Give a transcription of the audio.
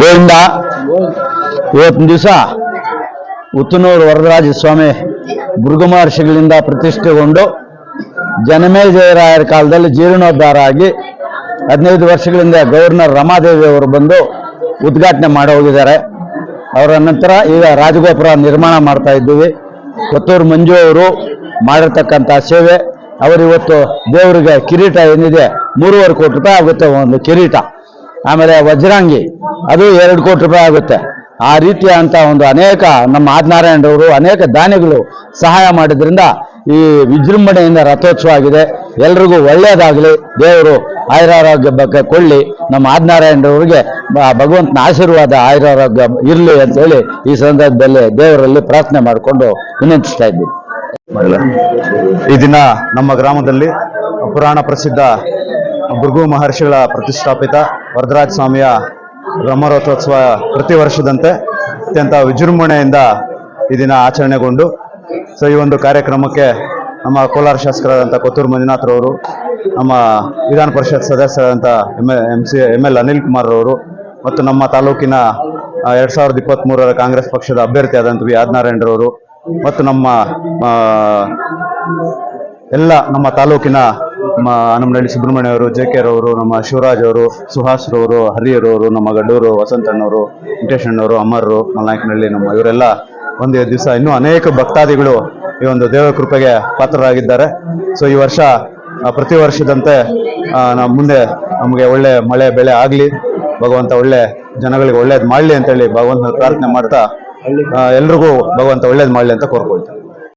ಗೋವಿಂದ. ಇವತ್ತಿನ ದಿವಸ ಉತ್ತನೂರು ವರದರಾಜ ಸ್ವಾಮಿ ಮಹರ್ಷಿಗಳಿಂದ ಪ್ರತಿಷ್ಠೆಗೊಂಡು ಜನಮೇಜಯರಾಯರ ಕಾಲದಲ್ಲಿ ಜೀರ್ಣೋದ್ಧಾರ ಆಗಿ ಹದಿನೈದು ವರ್ಷಗಳಿಂದ ಗವರ್ನರ್ ರಮಾದೇವಿ ಅವರು ಬಂದು ಉದ್ಘಾಟನೆ ಮಾಡಿ ಹೋಗಿದ್ದಾರೆ. ಅವರ ನಂತರ ಈಗ ರಾಜಗೋಪುರ ನಿರ್ಮಾಣ ಮಾಡ್ತಾ ಇದ್ದೀವಿ. ಕೊತ್ತೂರು ಮಂಜು ಅವರು ಮಾಡಿರ್ತಕ್ಕಂಥ ಸೇವೆ, ಅವರಿವತ್ತು ದೇವರಿಗೆ ಕಿರೀಟ ಏನಿದೆ, ಮೂರುವರೆ ಕೋಟಿ ರೂಪಾಯಿ ಆಗುತ್ತೆ ಒಂದು ಕಿರೀಟ. ಆಮೇಲೆ ವಜ್ರಾಂಗಿ, ಅದು ಎರಡು ಕೋಟಿ ರೂಪಾಯಿ ಆಗುತ್ತೆ. ಆ ರೀತಿಯ ಅಂತ ಒಂದು ಅನೇಕ ನಮ್ಮ ಆದಿನಾರಾಯಣರವರು ಅನೇಕ ದಾನಿಗಳು ಸಹಾಯ ಮಾಡಿದ್ರಿಂದ ಈ ವಿಜೃಂಭಣೆಯಿಂದ ರಥೋತ್ಸವ ಆಗಿದೆ. ಎಲ್ರಿಗೂ ಒಳ್ಳೆಯದಾಗಲಿ. ದೇವರು ಆಯುರಾರೋಗ್ಯ ಬಗ್ಗೆ ಕೊಳ್ಳಿ ನಮ್ಮ ಆದ್ನಾರಾಯಣರವರಿಗೆ ಭಗವಂತನ ಆಶೀರ್ವಾದ ಆಯುರಾರೋಗ್ಯ ಇರಲಿ ಅಂತೇಳಿ ಈ ಸಂದರ್ಭದಲ್ಲಿ ದೇವರಲ್ಲಿ ಪ್ರಾರ್ಥನೆ ಮಾಡಿಕೊಂಡು ವಿನಂತಿಸ್ತಾ ಇದ್ದೀವಿ ಈ ದಿನ ನಮ್ಮ ಗ್ರಾಮದಲ್ಲಿ ಪುರಾಣ ಪ್ರಸಿದ್ಧ ಭೃಗು ಮಹರ್ಷಿಗಳ ಪ್ರತಿಷ್ಠಾಪಿತ ವರದರಾಜ ಸ್ವಾಮಿಯ ಬ್ರಹ್ಮರಥೋತ್ಸವ ಪ್ರತಿ ವರ್ಷದಂತೆ ಅತ್ಯಂತ ವಿಜೃಂಭಣೆಯಿಂದ ಈ ದಿನ ಆಚರಣೆಗೊಂಡು, ಸೊ, ಈ ಒಂದು ಕಾರ್ಯಕ್ರಮಕ್ಕೆ ನಮ್ಮ ಕೋಲಾರ ಶಾಸಕರಾದಂಥ ಕೊತ್ತೂರು ಮಂಜುನಾಥ್ರವರು ನಮ್ಮ ವಿಧಾನ ಪರಿಷತ್ ಸದಸ್ಯರಾದಂಥ M M C M L Anil Kumar ಅವರು ಮತ್ತು ನಮ್ಮ ತಾಲೂಕಿನ ಎರಡು ಸಾವಿರದ ಇಪ್ಪತ್ತ್ಮೂರರ ಕಾಂಗ್ರೆಸ್ ಪಕ್ಷದ ಅಭ್ಯರ್ಥಿ ಆದಂಥ ವಿ ಮತ್ತು ನಮ್ಮ ಎಲ್ಲ ನಮ್ಮ ತಾಲೂಕಿನ ನಮ್ಮ ಹನುಮನಹಳ್ಳಿ ಸುಬ್ರಹ್ಮಣ್ಯ ಅವರು ಜೆ ಕೆ ರವರು, ನಮ್ಮ ಶಿವರಾಜ್ ಅವರು, ಸುಹಾಸ್ ರವರು ಹರಿಯರವರು ನಮ್ಮ ಗಡ್ಡೂರು ವಸಂತಣ್ಣವರು ವೆಂಕಟೇಶ್ ಅಣ್ಣವರು ಅಮರರು ಮಲ್ನಾಯಕನಹಳ್ಳಿ ನಮ್ಮ ಇವರೆಲ್ಲ ಒಂದು ದಿವಸ ಇನ್ನೂ ಅನೇಕ ಭಕ್ತಾದಿಗಳು ಈ ಒಂದು ದೇವರ ಕೃಪೆಗೆ ಪಾತ್ರರಾಗಿದ್ದಾರೆ. ಸೊ ಈ ವರ್ಷ ಪ್ರತಿ ವರ್ಷದಂತೆ ನಮ್ಮ ಮುಂದೆ ನಮಗೆ ಒಳ್ಳೆ ಮಳೆ, ಬೆಳೆ ಆಗಲಿ, ಭಗವಂತ ಒಳ್ಳೆ ಜನಗಳಿಗೆ ಒಳ್ಳೇದು ಮಾಡಲಿ ಅಂತೇಳಿ ಭಗವಂತನ ಪ್ರಾರ್ಥನೆ ಮಾಡ್ತಾ ಎಲ್ರಿಗೂ ಭಗವಂತ ಒಳ್ಳೇದು ಮಾಡಲಿ ಅಂತ ಕೋರ್ಕೊಳ್ತೇನೆ.